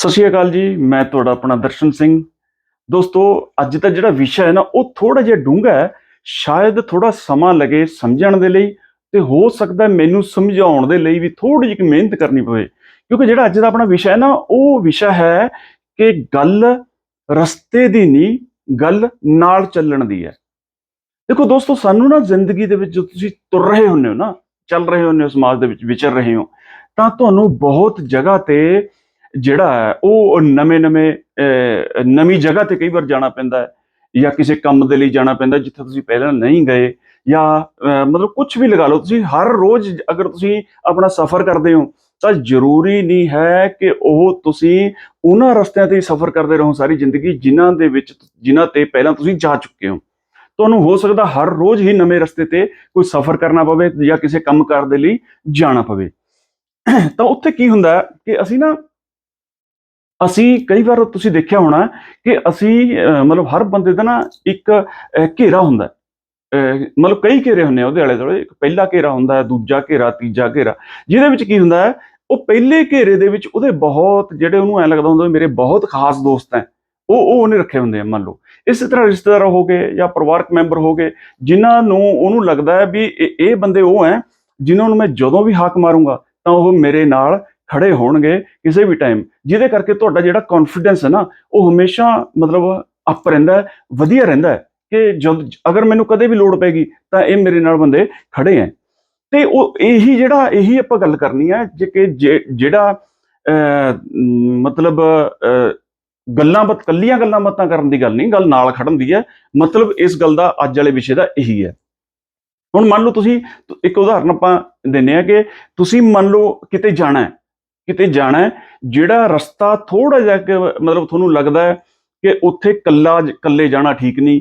ਸਤਿ ਸ਼੍ਰੀ ਅਕਾਲ ਜੀ, ਮੈਂ ਤੁਹਾਡਾ ਆਪਣਾ ਦਰਸ਼ਨ ਸਿੰਘ। ਦੋਸਤੋ, ਅੱਜ ਦਾ ਜਿਹੜਾ ਵਿਸ਼ਾ ਹੈ ਨਾ, ਉਹ ਥੋੜਾ ਜਿਹਾ ਡੂੰਘਾ ਹੈ। ਸ਼ਾਇਦ ਥੋੜਾ ਸਮਾਂ ਲੱਗੇ ਸਮਝਣ ਦੇ ਲਈ ਤੇ ਹੋ ਸਕਦਾ ਮੈਨੂੰ ਸਮਝਾਉਣ ਦੇ ਲਈ ਵੀ ਥੋੜੀ ਜਿਹੀ ਮਿਹਨਤ ਕਰਨੀ ਪਵੇ। ਕਿਉਂਕਿ ਜਿਹੜਾ ਅੱਜ ਦਾ ਆਪਣਾ ਵਿਸ਼ਾ ਹੈ ਨਾ, ਉਹ ਵਿਸ਼ਾ ਹੈ ਕਿ ਗੱਲ ਰਸਤੇ ਦੀ ਨਹੀਂ, ਗੱਲ ਨਾਲ ਚੱਲਣ ਦੀ ਹੈ। ਦੇਖੋ ਦੋਸਤੋ, ਸਾਨੂੰ ਨਾ ਜ਼ਿੰਦਗੀ ਦੇ ਵਿੱਚ ਜੋ ਤੁਸੀਂ ਤੁਰ ਰਹੇ ਹੁੰਦੇ ਹੋ ਨਾ, ਚੱਲ ਰਹੇ ਹੁੰਦੇ ਹੋ, ਸਮਾਜ ਦੇ ਵਿੱਚ ਵਿਚਰ ਰਹੇ ਹੋ, ਤਾਂ ਤੁਹਾਨੂੰ ਬਹੁਤ ਜਗ੍ਹਾ ਤੇ ਜਿਹੜਾ ਹੈ, ਉਹ ਨਵੇਂ-ਨਵੇਂ ਨਵੀਂ ਜਗ੍ਹਾ ਤੇ ਕਈ ਵਾਰ ਜਾਣਾ ਪੈਂਦਾ ਹੈ ਜਾਂ ਕਿਸੇ ਕੰਮ ਦੇ ਲਈ ਜਾਣਾ ਪੈਂਦਾ ਜਿੱਥੇ ਤੁਸੀਂ ਪਹਿਲਾਂ ਨਹੀਂ ਗਏ ਜਾਂ ਮਤਲਬ ਕੁਝ ਵੀ ਲਗਾ ਲਓ, ਤੁਸੀਂ ਹਰ ਰੋਜ਼ ਅਗਰ ਤੁਸੀਂ ਆਪਣਾ ਸਫ਼ਰ ਕਰਦੇ ਹੋ, ਤਾਂ ਜ਼ਰੂਰੀ ਨਹੀਂ ਹੈ ਕਿ ਉਹ ਤੁਸੀਂ ਉਹਨਾਂ ਰਸਤਿਆਂ ਤੇ ਹੀ ਸਫ਼ਰ ਕਰਦੇ ਰਹੋ ਸਾਰੀ ਜ਼ਿੰਦਗੀ ਜਿਨ੍ਹਾਂ ਦੇ ਵਿੱਚ, ਜਿਨ੍ਹਾਂ ਤੇ ਪਹਿਲਾਂ ਤੁਸੀਂ ਜਾ ਚੁੱਕੇ ਹੋ। ਤੁਹਾਨੂੰ ਹੋ ਸਕਦਾ ਹਰ ਰੋਜ਼ ਹੀ ਨਵੇਂ ਰਸਤੇ ਤੇ ਕੋਈ ਸਫ਼ਰ ਕਰਨਾ ਪਵੇ ਜਾਂ ਕਿਸੇ ਕੰਮ ਕਾਰ ਦੇ ਲਈ ਜਾਣਾ ਪਵੇ। ਤਾਂ ਉੱਥੇ ਕੀ ਹੁੰਦਾ ਕਿ ਅਸੀਂ ਨਾ ਅਸੀਂ ਕਈ ਵਾਰ ਤੁਸੀਂ ਦੇਖਿਆ ਹੋਣਾ ਕਿ ਅਸੀਂ ਮਤਲਬ ਹਰ ਬੰਦੇ ਦਾ ਨਾ ਇੱਕ ਘੇਰਾ ਹੁੰਦਾ ਮਤਲਬ ਕਈ ਘੇਰੇ ਹੁੰਦੇ ਆ ਉਹਦੇ ਆਲੇ ਦੁਆਲੇ। ਇੱਕ ਪਹਿਲਾ ਘੇਰਾ ਹੁੰਦਾ ਦੂਜਾ ਘੇਰਾ, ਤੀਜਾ ਘੇਰਾ। ਜਿਹਦੇ ਵਿੱਚ ਕੀ ਹੁੰਦਾ ਹੈ, ਉਹ ਪਹਿਲੇ ਘੇਰੇ ਦੇ ਵਿੱਚ ਉਹਦੇ ਬਹੁਤ, ਜਿਹੜੇ ਉਹਨੂੰ ਐ ਲੱਗਦਾ ਹੁੰਦਾ ਮੇਰੇ ਬਹੁਤ ਖਾਸ ਦੋਸਤ ਹੈ। ਉਹ ਉਹ ਉਹਨੇ ਰੱਖੇ ਹੁੰਦੇ ਆ, ਮੰਨ ਲਓ। ਇਸੇ ਤਰ੍ਹਾਂ ਰਿਸ਼ਤੇਦਾਰ ਹੋ ਗਏ ਜਾਂ ਪਰਿਵਾਰਕ ਮੈਂਬਰ ਹੋ ਗਏ, ਜਿਨ੍ਹਾਂ ਨੂੰ ਉਹਨੂੰ ਲੱਗਦਾ ਹੈ ਵੀ ਇਹ ਇਹ ਬੰਦੇ ਉਹ ਹੈ, ਜਿਨ੍ਹਾਂ ਨੂੰ ਮੈਂ ਜਦੋਂ ਵੀ ਹਾਕ ਮਾਰੂੰਗਾ, ਤਾਂ ਉਹ ਮੇਰੇ ਨਾਲ ਖੜੇ ਹੋਣਗੇ ਕਿਸੇ ਵੀ ਟਾਈਮ ਜਿਹਦੇ ਕਰਕੇ ਤੁਹਾਡਾ ਜਿਹੜਾ ਕੌਨਫੀਡੈਂਸ ਹੈ ਨਾ, ਉਹ ਹਮੇਸ਼ਾ ਮਤਲਬ ਅਪ ਰਹਿੰਦਾ ਵਧੀਆ ਰਹਿੰਦਾ ਕਿ ਜਦ, ਅਗਰ ਮੈਨੂੰ ਕਦੇ ਵੀ ਲੋੜ ਪੈਗੀ ਤਾਂ ਇਹ ਮੇਰੇ ਨਾਲ ਬੰਦੇ ਖੜੇ ਹੈ। ਤੇ ਉਹ ਇਹੀ ਜਿਹੜਾ, ਇਹੀ ਆਪਾਂ ਗੱਲ ਕਰਨੀ ਹੈ ਜੇ ਕਿ ਜੇ- ਜਿਹੜਾ ਮਤਲਬ ਗੱਲਾਂ ਬਤ, ਕੱਲੀਆਂ ਗੱਲਾਂ ਮਤਾਂ ਕਰਨ ਦੀ ਗੱਲ ਨਹੀਂ, ਗੱਲ ਨਾਲ ਖੜਨ ਦੀ ਹੈ, ਮਤਲਬ ਇਸ ਗੱਲ ਦਾ ਅੱਜ ਵਾਲੇ ਵਿਸ਼ੇ ਦਾ ਇਹੀ ਹੈ। ਹੁਣ ਮੰਨ ਲਓ ਤੁਸੀਂ, ਇੱਕ ਉਦਾਹਰਨ ਆਪਾਂ ਦਿੰਨੇ ਆ ਕਿ ਤੁਸੀਂ ਮੰਨ ਲਓ ਕਿਤੇ ਜਾਣਾ ਹੈ ਕਿਤੇ ਜਾਣਾ ਜਿਹੜਾ ਰਸਤਾ ਥੋੜਾ ਜਿਹਾ ਕਿ ਮਤਲਬ ਤੁਹਾਨੂੰ ਲੱਗਦਾ ਹੈ ਕਿ ਉੱਥੇ ਕੱਲਾ ਕੱਲੇ ਜਾਣਾ ਠੀਕ ਨਹੀਂ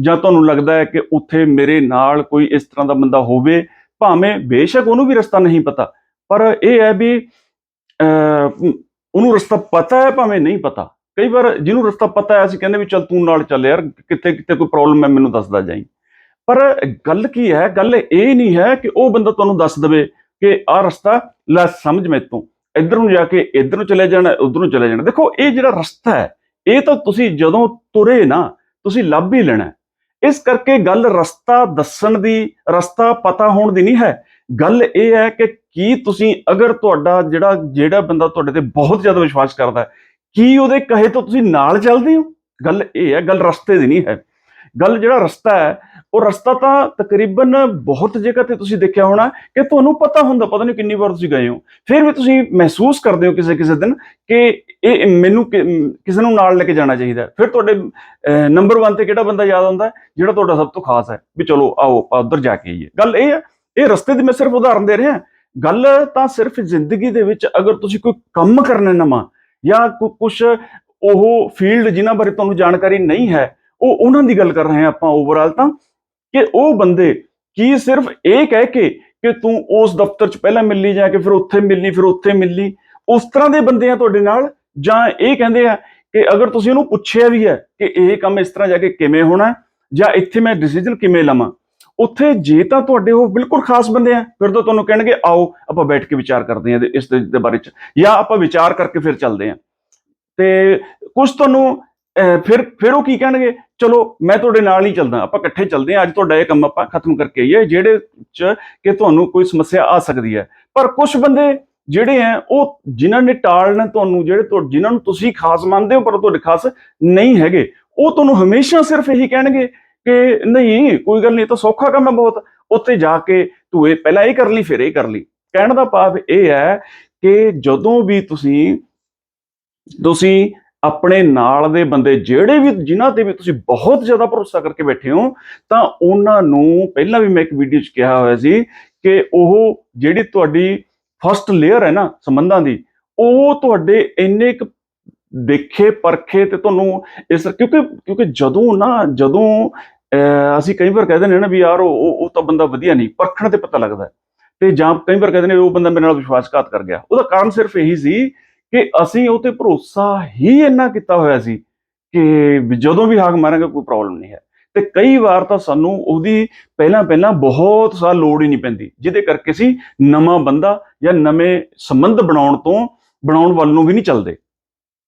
ਜਾਂ ਤੁਹਾਨੂੰ ਲੱਗਦਾ ਹੈ ਕਿ ਉੱਥੇ ਮੇਰੇ ਨਾਲ ਕੋਈ ਇਸ ਤਰ੍ਹਾਂ ਦਾ ਬੰਦਾ ਹੋਵੇ ਭਾਵੇਂ ਬੇਸ਼ੱਕ ਉਹਨੂੰ ਵੀ ਰਸਤਾ ਨਹੀਂ ਪਤਾ ਪਰ ਇਹ ਹੈ ਵੀ ਅਹ, ਉਹਨੂੰ ਰਸਤਾ ਪਤਾ ਹੈ ਭਾਵੇਂ ਨਹੀਂ ਪਤਾ। ਕਈ ਵਾਰ ਜਿਹਨੂੰ ਰਸਤਾ ਪਤਾ ਹੈ ਅਸੀਂ ਕਹਿੰਦੇ ਵੀ ਚੱਲ ਤੂੰ ਨਾਲ ਚੱਲ ਯਾਰ ਕਿੱਥੇ ਕਿੱਥੇ ਕੋਈ ਪ੍ਰੋਬਲਮ ਹੈ ਮੈਨੂੰ ਦੱਸਦਾ ਜਾਈ। ਪਰ ਗੱਲ ਕੀ ਹੈ ਗੱਲ ਇਹ ਨਹੀਂ ਹੈ ਕਿ ਉਹ ਬੰਦਾ ਤੁਹਾਨੂੰ ਦੱਸ ਦੇਵੇ ਕਿ ਆਹ ਰਸਤਾ ਲੈ ਸਮਝ ਮੈਤੋਂ ਇੱਧਰ ਨੂੰ ਜਾ ਕੇ ਇੱਧਰ ਨੂੰ ਚਲੇ ਜਾਣਾ, ਉੱਧਰ ਨੂੰ ਚਲੇ ਜਾਣਾ। ਦੇਖੋ, ਇਹ ਜਿਹੜਾ ਰਸਤਾ ਹੈ, ਇਹ ਤਾਂ ਤੁਸੀਂ ਜਦੋਂ ਤੁਰੇ ਨਾ, ਤੁਸੀਂ ਲੱਭ ਹੀ ਲੈਣਾ ਇਸ ਕਰਕੇ ਗੱਲ ਰਸਤਾ ਦੱਸਣ ਦੀ, ਰਸਤਾ ਪਤਾ ਹੋਣ ਦੀ ਨਹੀਂ ਹੈ। ਗੱਲ ਇਹ ਹੈ ਕਿ ਕੀ ਤੁਸੀਂ ਅਗਰ ਤੁਹਾਡਾ ਜਿਹੜਾ ਜਿਹੜਾ ਬੰਦਾ ਤੁਹਾਡੇ ਤੇ ਬਹੁਤ ਜ਼ਿਆਦਾ ਵਿਸ਼ਵਾਸ ਕਰਦਾ ਹੈ, ਕੀ ਉਹਦੇ ਕਹੇ ਤੋਂ ਤੁਸੀਂ ਨਾਲ ਚੱਲਦੇ ਹੋ? ਗੱਲ ਇਹ ਹੈ, ਗੱਲ ਰਸਤੇ ਦੀ ਨਹੀਂ ਹੈ। ਗੱਲ ਜਿਹੜਾ ਰਸਤਾ ਹੈ ਉਹ ਰਸਤਾ ਤਾਂ ਤਕਰੀਬਨ ਬਹੁਤ ਜਗ੍ਹਾ ਤੇ ਤੁਸੀਂ ਦੇਖਿਆ ਹੋਣਾ ਕਿ ਤੁਹਾਨੂੰ ਪਤਾ ਹੁੰਦਾ, ਪਤਾ ਨਹੀਂ ਕਿੰਨੀ ਵਾਰ ਤੁਸੀਂ ਗਏ ਹੋ। ਫਿਰ ਵੀ ਤੁਸੀਂ ਮਹਿਸੂਸ ਕਰਦੇ ਹੋ ਕਿਸੇ ਕਿਸੇ ਦਿਨ ਕਿ ਇਹ ਮੈਨੂੰ ਕਿ- ਕਿਸੇ ਨੂੰ ਨਾਲ ਲੈ ਕੇ ਜਾਣਾ ਚਾਹੀਦਾ ਫਿਰ ਤੁਹਾਡੇ ਨੰਬਰ 1 ਤੇ ਕਿਹੜਾ ਬੰਦਾ ਯਾਦ ਆਉਂਦਾ ਜਿਹੜਾ ਤੁਹਾਡਾ ਸਭ ਤੋਂ ਖਾਸ ਹੈ ਵੀ ਚਲੋ ਆਓ, ਆਪਾਂ ਉੱਧਰ ਜਾ ਕੇ ਆਈਏ। ਗੱਲ ਇਹ ਹੈ, ਇਹ ਰਸਤੇ ਦੀ ਮੈਂ ਸਿਰਫ ਉਦਾਹਰਨ ਦੇ ਰਿਹਾ। ਗੱਲ ਤਾਂ ਸਿਰਫ ਜ਼ਿੰਦਗੀ ਦੇ ਵਿੱਚ ਅਗਰ ਤੁਸੀਂ ਕੋਈ ਕੰਮ ਕਰਨਾ ਨਵਾਂ ਜਾਂ ਕੁਝ ਉਹ ਫੀਲਡ ਜਿਨ੍ਹਾਂ ਬਾਰੇ ਤੁਹਾਨੂੰ ਜਾਣਕਾਰੀ ਨਹੀਂ ਹੈ, ਉਹ ਉਹਨਾਂ ਦੀ ਗੱਲ ਕਰ ਰਹੇ ਹਾਂ ਆਪਾਂ ਓਵਰਆਲ ਤਾਂ। ਕਿ ਉਹ ਬੰਦੇ ਕੀ ਸਿਰਫ ਇਹ ਕਹਿ ਕੇ ਕਿ ਤੂੰ ਉਸ ਦਫ਼ਤਰ 'ਚ ਪਹਿਲਾਂ ਮਿਲਣੀ ਜਾ ਕੇ ਫਿਰ ਉੱਥੇ ਮਿਲਣੀ ਫਿਰ ਉੱਥੇ ਮਿਲਣੀ ਉਸ ਤਰ੍ਹਾਂ ਦੇ ਬੰਦੇ ਆ ਤੁਹਾਡੇ ਨਾਲ? ਜਾਂ ਇਹ ਕਹਿੰਦੇ ਆ ਕਿ ਅਗਰ ਤੁਸੀਂ ਉਹਨੂੰ ਪੁੱਛਿਆ ਵੀ ਹੈ ਕਿ ਇਹ ਕੰਮ ਇਸ ਤਰ੍ਹਾਂ ਜਾ ਕੇ ਕਿਵੇਂ ਹੋਣਾ, ਜਾਂ ਇੱਥੇ ਮੈਂ ਡਿਸੀਜਨ ਕਿਵੇਂ ਲਵਾਂ? ਉੱਥੇ ਜੇ ਤਾਂ ਤੁਹਾਡੇ ਉਹ ਬਿਲਕੁਲ ਖਾਸ ਬੰਦੇ ਆ, ਫਿਰ ਤਾਂ ਤੁਹਾਨੂੰ ਕਹਿਣਗੇ, ਆਓ, ਆਪਾਂ ਬੈਠ ਕੇ ਵਿਚਾਰ ਕਰਦੇ ਹਾਂ ਇਸ ਦੇ ਬਾਰੇ ਚ। ਜਾਂ ਆਪਾਂ ਵਿਚਾਰ ਕਰਕੇ ਫਿਰ ਚੱਲਦੇ ਹਾਂ। ਤੇ ਕੁਝ ਤੁਹਾਨੂੰ ਫਿਰ ਫਿਰ ਉਹ ਕੀ ਕਹਿਣਗੇ? ਚਲੋ, ਮੈਂ ਤੁਹਾਡੇ ਨਾਲ ਹੀ ਚੱਲਦਾ, ਆਪਾਂ ਇਕੱਠੇ ਚੱਲਦੇ ਹਾਂ, ਅੱਜ ਤੁਹਾਡਾ ਇਹ ਕੰਮ ਆਪਾਂ ਖਤਮ ਕਰਕੇ ਆਈਏ, ਜਿਹੜੇ ਚ ਕਿ ਤੁਹਾਨੂੰ ਕੋਈ ਸਮੱਸਿਆ ਆ ਸਕਦੀ ਹੈ। ਪਰ ਕੁਝ ਬੰਦੇ ਜਿਹੜੇ ਆ ਉਹ ਜਿਨ੍ਹਾਂ ਨੇ ਟਾਲਣਾ ਤੁਹਾਨੂੰ, ਜਿਹੜੇ ਤੁਹਾ- ਜਿਨ੍ਹਾਂ ਨੂੰ ਤੁਸੀਂ ਖਾਸ ਮੰਨਦੇ ਹੋ, ਪਰ ਤੁਹਾਡੇ ਖਾਸ ਨਹੀਂ ਹੈਗੇ, ਉਹ ਤੁਹਾਨੂੰ ਹਮੇਸ਼ਾ ਸਿਰਫ ਇਹੀ ਕਹਿਣਗੇ ਕਿ ਨਹੀਂ, ਕੋਈ ਗੱਲ ਨਹੀਂ, ਇਹ ਤਾਂ ਸੌਖਾ ਕੰਮ ਹੈ ਬਹੁਤ, ਉੱਥੇ ਜਾ ਕੇ ਤੂੰ ਇਹ ਪਹਿਲਾਂ ਇਹ ਕਰ ਲਈ, ਫਿਰ ਇਹ ਕਰ ਲਈ। ਕਹਿਣ ਦਾ ਭਾਵ ਇਹ ਹੈ ਕਿ ਜਦੋਂ ਵੀ ਤੁਸੀਂ ਤੁਸੀਂ ਆਪਣੇ ਨਾਲ ਦੇ ਬੰਦੇ ਜਿਹੜੇ ਵੀ ਜਿਨ੍ਹਾਂ ਤੇ ਵੀ ਤੁਸੀਂ ਬਹੁਤ ਜ਼ਿਆਦਾ ਭਰੋਸਾ ਕਰਕੇ ਬੈਠੇ ਹੋ ਤਾਂ ਉਹਨਾਂ ਨੂੰ ਪਹਿਲਾਂ ਵੀ ਮੈਂ ਇੱਕ ਵੀਡੀਓ 'ਚ ਕਿਹਾ ਹੋਇਆ ਸੀ ਕਿ ਉਹ ਜਿਹੜੀ ਤੁਹਾਡੀ ਫਸਟ ਲੇਅਰ ਹੈ ਨਾ ਸੰਬੰਧਾਂ ਦੀ ਉਹ ਤੁਹਾਡੇ ਇੰਨੇ ਕੁ ਦੇਖੇ ਪਰਖੇ ਤੇ ਤੁਹਾਨੂੰ ਇਸ ਕਿਉਂਕਿ ਕਿਉਂਕਿ ਜਦੋਂ ਨਾ ਜਦੋਂ ਅਹ, ਅਸੀਂ ਕਈ ਵਾਰ ਕਹਿੰਦੇ ਨੇ ਨਾ ਵੀ ਯਾਰ ਉਹ ਉਹ- ਤਾਂ ਬੰਦਾ ਵਧੀਆ ਨਹੀਂ ਪਰਖਣ ਤੇ ਪਤਾ ਲੱਗਦਾ ਹੈ। ਤੇ ਜਾਂ ਕਈ ਵਾਰ ਕਹਿੰਦੇ ਨੇ ਉਹ ਬੰਦਾ ਮੇਰੇ ਨਾਲ ਵਿਸ਼ਵਾਸਘਾਤ ਕਰ ਗਿਆ ਉਹਦਾ ਕਾਰਨ ਸਿਰਫ ਇਹੀ ਸੀ ਕਿ ਅਸੀਂ ਉਹ ਤੇ ਭਰੋਸਾ ਹੀ ਇੰਨਾ ਕੀਤਾ ਹੋਇਆ ਸੀ ਕਿ ਜਦੋਂ ਵੀ ਹਾਕ ਮਾਰਾਂਗੇ ਕੋਈ ਪ੍ਰੋਬਲਮ ਨਹੀਂ ਹੈ। ਤੇ ਕਈ ਵਾਰ ਤਾਂ ਸਾਨੂੰ ਉਹਦੀ ਪਹਿਲਾਂ ਪਹਿਲਾਂ ਬਹੁਤ ਸਾਲ ਲੋੜ ਹੀ ਨਹੀਂ ਪੈਂਦੀ, ਜਿਹਦੇ ਕਰਕੇ ਅਸੀਂ ਨਵਾਂ ਬੰਦਾ ਜਾਂ ਨਵੇਂ ਸੰਬੰਧ ਬਣਾਉਣ ਤੋਂ, ਬਣਾਉਣ ਵੱਲ ਨੂੰ ਵੀ ਨਹੀਂ ਚੱਲਦੇ।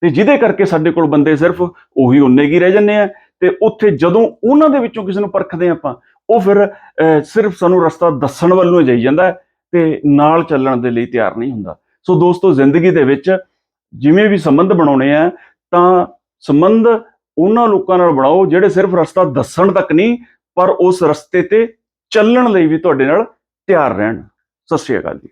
ਤੇ ਜਿਹਦੇ ਕਰਕੇ ਸਾਡੇ ਕੋਲ ਬੰਦੇ ਸਿਰਫ ਉਹੀ ਉਨੇ ਕੀ ਰਹਿ ਜੰਨੇ ਆ, ਤੇ ਉੱਥੇ ਜਦੋਂ ਉਹਨਾਂ ਦੇ ਵਿੱਚੋਂ ਕਿਸੇ ਨੂੰ ਪਰਖਦੇ ਹਾਂ ਆਪਾਂ, ਉਹ ਫਿਰ ਸਿਰਫ ਸਾਨੂੰ ਰਸਤਾ ਦੱਸਣ ਵੱਲ ਨੂੰ ਜਾਈ ਜਾਂਦਾ ਹੈ ਤੇ ਨਾਲ ਚੱਲਣ ਦੇ ਲਈ ਤਿਆਰ ਨਹੀਂ ਹੁੰਦਾ। ਸੋ ਦੋਸਤੋ, ਜ਼ਿੰਦਗੀ ਦੇ ਵਿੱਚ ਜਿਵੇਂ ਵੀ ਸੰਬੰਧ ਬਣਾਉਣੇ ਆ, ਤਾਂ ਸੰਬੰਧ ਉਹਨਾਂ ਲੋਕਾਂ ਨਾਲ ਬਣਾਓ ਜਿਹੜੇ ਸਿਰਫ ਰਸਤਾ ਦੱਸਣ ਤੱਕ ਨਹੀਂ, ਪਰ ਉਸ ਰਸਤੇ ਤੇ ਚੱਲਣ ਲਈ ਵੀ ਤੁਹਾਡੇ ਨਾਲ ਤਿਆਰ ਰਹਿਣ। ਸਤਿ ਸ਼੍ਰੀ ਅਕਾਲ ਜੀ।